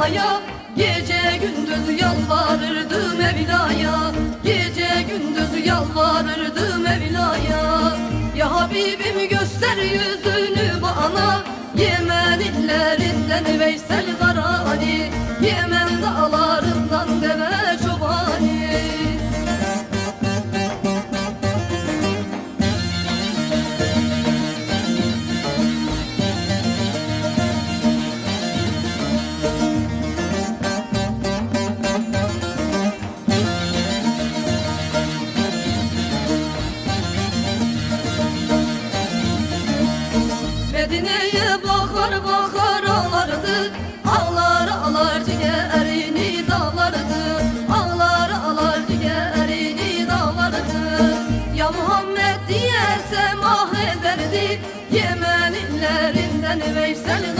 Mevla'ya Gece gündüz yalvarırdı Mevla'ya Gece gündüz yalvarırdı Mevla'ya Ya Habibim göster yüzünü bana. Yemen illerinden Veysel Karani. Yemen Medine'ye bakar bakar ağlardı. Ağlar ağlar ciğerini dağlardı. Ağlar ağlar ciğerini dağlardı. Ya Muhammed diye semah ederdi Yemen illerinden Veysel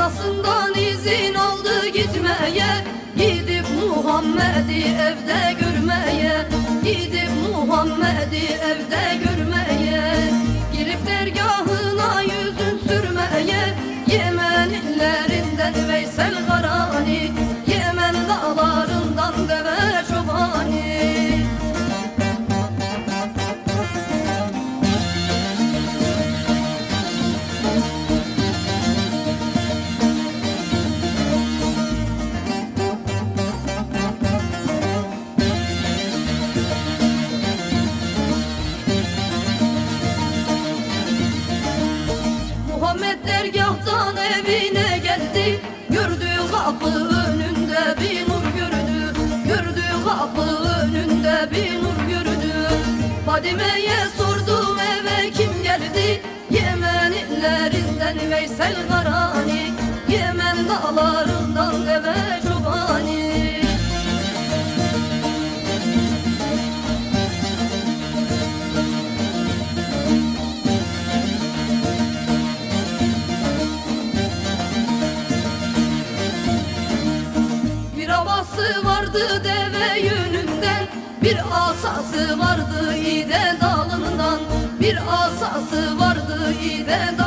Anasından izin aldı gitmeye Gidip Muhammed'i evde görmeye Gidip Muhammed'i evde görmeye Girip dergahına yüzün sürmeye Yemen illerinden Veysel Muhammed dergahtan evine geldi. Gördü kapı önünde bir nur gördü Gördü kapı önünde bir nur gördü Fadime'ye sordu eve kim geldi? Yemen illerinden Veysel Karani. Yemen dağlarından vardı deve yönünden. Bir asası vardı ide dalından. Bir asası vardı ide dalından